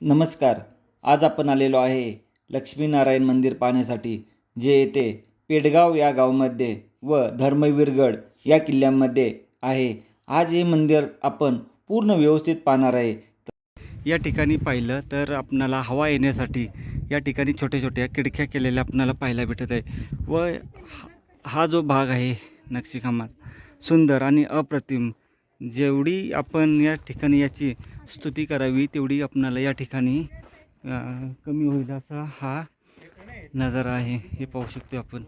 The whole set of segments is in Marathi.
नमस्कार. आज आपण आलेलो आहे लक्ष्मीनारायण मंदिर पाहण्यासाठी जे येथे पेडगाव या गावामध्ये व धर्मवीरगड या किल्ल्यामध्ये आहे. आज हे मंदिर आपण पूर्ण व्यवस्थित पाहणार आहे. या ठिकाणी पाहिलं तर आपणाला हवा येण्यासाठी या ठिकाणी छोट्या छोट्या खिडक्या केलेल्या आपणाला पाहायला भेटत आहे. व हा- जो भाग आहे नक्षीकामात सुंदर आणि अप्रतिम जेवढी आपण या ठिकाणी याची स्तुती करावी तेवढी आपणाला या ठिकाणी कमी होईल असा हा नजारा आहे. हे पाहू शकतो आपण.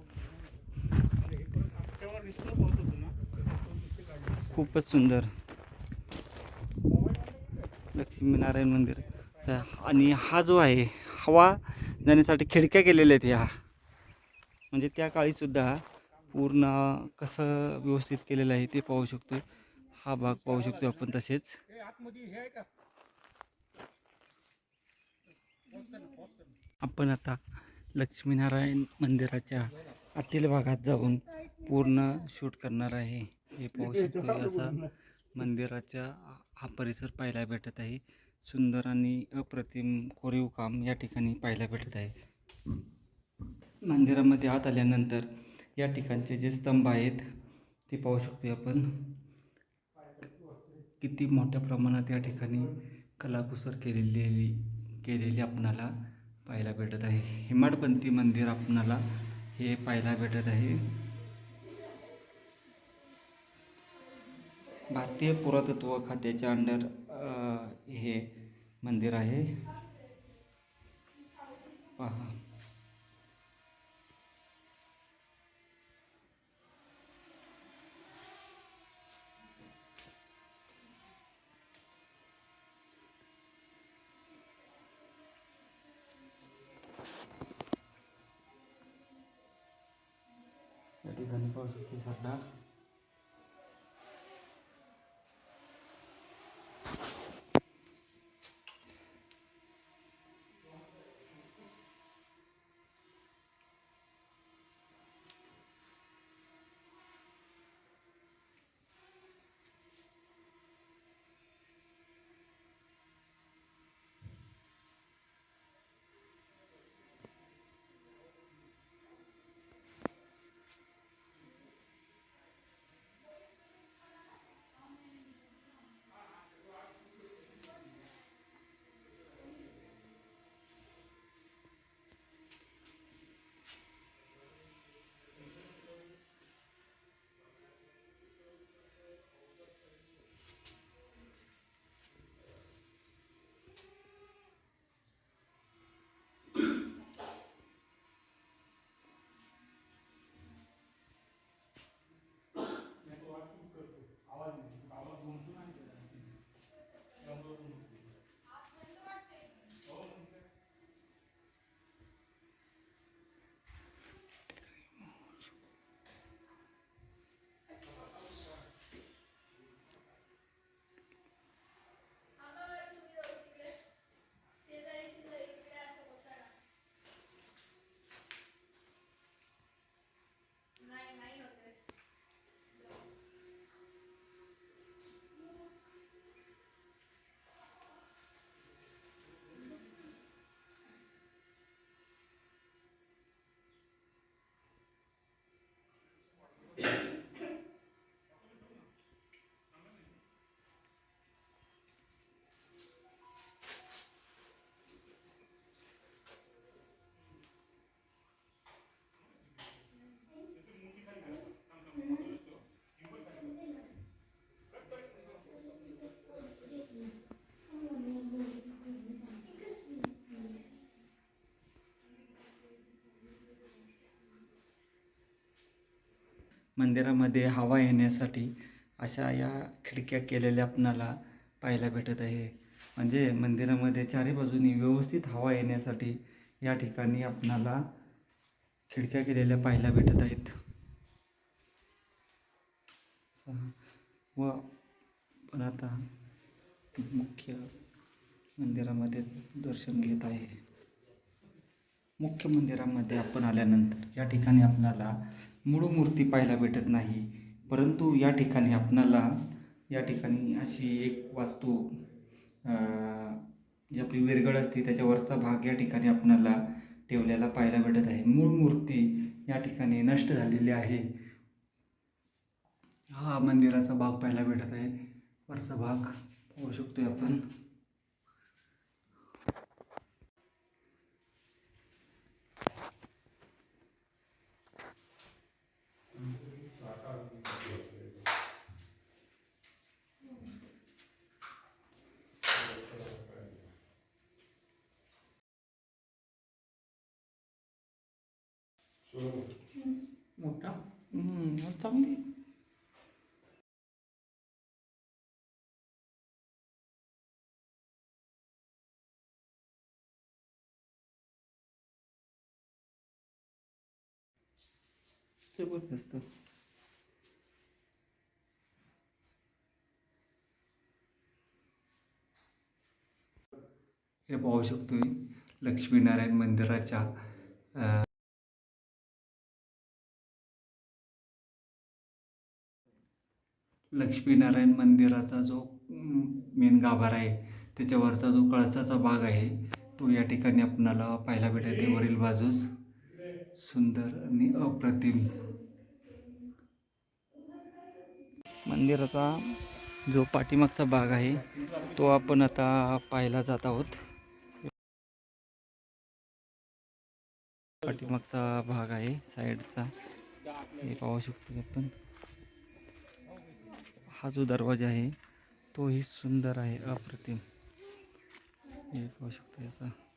खूपच सुंदर. लक्ष्मीनारायण मंदिर. आणि हा जो आहे हवा जाण्यासाठी खिडक्या केलेल्या आहेत ह्या म्हणजे त्या काळीसुद्धा पूर्ण कसं व्यवस्थित केलेलं आहे ते पाहू शकतो हा भाग पाहू शकतो आपण तसेच. आपण आता लक्ष्मीनारायण मंदिराच्या आतील भागात जाऊन पूर्ण शूट करणार आहे. हे पाहू शकतो असा मंदिराच्या हा परिसर पाहायला भेटत आहे. सुंदर आणि अप्रतिम कोरीव काम या ठिकाणी पाहायला भेटत आहे. मंदिरामध्ये आत आल्यानंतर या ठिकाणचे जे स्तंभ आहेत ते पाहू शकतो आपण. किती मोठ्या प्रमाणात या ठिकाणी कलाकुसर केलेली केलेली आपणाला पाहायला भेटत आहे. हेमाडपंथी मंदिर आपणाला हे पाहायला भेटत आहे. भारतीय पुरातत्व खात्याच्या अंडर हे मंदिर आहे. पहा. ठिकाणी पाहू शकतो मंदिरामध्ये हवा येण्यासाठी अशा या खिडक्या केलेल्या आपणाला पाहायला भेटत आहे. म्हणजे मंदिरामध्ये चारी बाजूनी व्यवस्थित हवा येण्यासाठी या ठिकाणी आपणाला खिडक्या केलेल्या पाहायला भेटत आहेत. व पण आता मुख्य मंदिरामध्ये दर्शन घेत आहे. मुख्य मंदिरामध्ये आपण आल्यानंतर या ठिकाणी आपणाला मूळ मूर्ती पाहायला भेटत नाही. परंतु या ठिकाणी आपणाला या ठिकाणी अशी एक वास्तू जी आपली विरगळ असते त्याच्यावरचा भाग या ठिकाणी आपणाला ठेवलेला पाहायला भेटत आहे. मूळ मूर्ती या ठिकाणी नष्ट झालेली आहे. हा मंदिराचा भाग पाहायला भेटत आहे. वरचा भाग पाहू शकतोय आपण. मोठा? हम्म, चांगली. जबरदस्त. हे पाहू शकतोय लक्ष्मीनारायण मंदिराच्या लक्ष्मीनारायण मंदिराचा जो मेन गाभारा आहे त्याच्यावरचा जो कळसाचा भाग आहे तो या ठिकाणी आपणाला पाहायला भेटते वरील बाजूस सुंदर आणि अप्रतिम. मंदिराचा जो पाठीमागचा भाग आहे तो आपण आता पाहायला जात आहोत. पाठीमागचा भाग आहे साईडचा. हे पाहू शकतो आपण. हा जो दरवाजा आहे तोही सुंदर आहे अप्रतिम. हे पाहू शकतो याचा.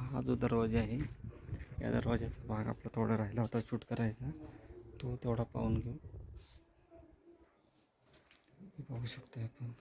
हा जो दरवाजा आहे या दरवाजाचा भाग आपला थोडा राहिला होता शूट करायचा. तो तेवढा पाहून घेऊ. हे पाहू शकतो आपण.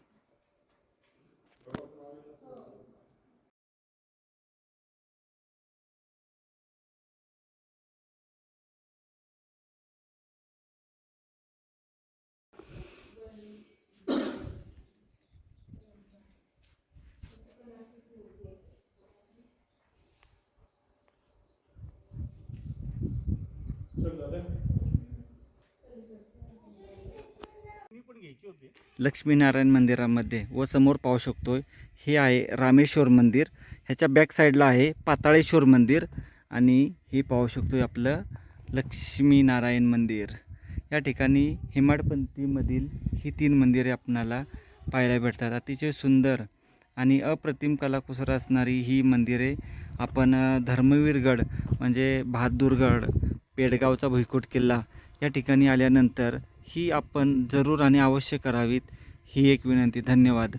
लक्ष्मीनारायण मंदिरामध्ये व समोर पाहू शकतो हे आहे रामेश्वर मंदिर. ह्याच्या बॅक साईडला आहे पाताळेश्वर मंदिर आणि हे पाहू शकतो आपलं लक्ष्मीनारायण मंदिर. या ठिकाणी हेमाडपंथीमधील ही तीन मंदिरे आपणाला पाहायला भेटतात. अतिशय सुंदर आणि अप्रतिम कलाकुसर असणारी ही मंदिरे आपण धर्मवीरगड म्हणजे बहादूरगड पेडगावचा भुईकोट किल्ला या ठिकाणी आल्यानंतर ही आपण जरूर आणि अवश्य करावीत. ही एक विनंती. धन्यवाद.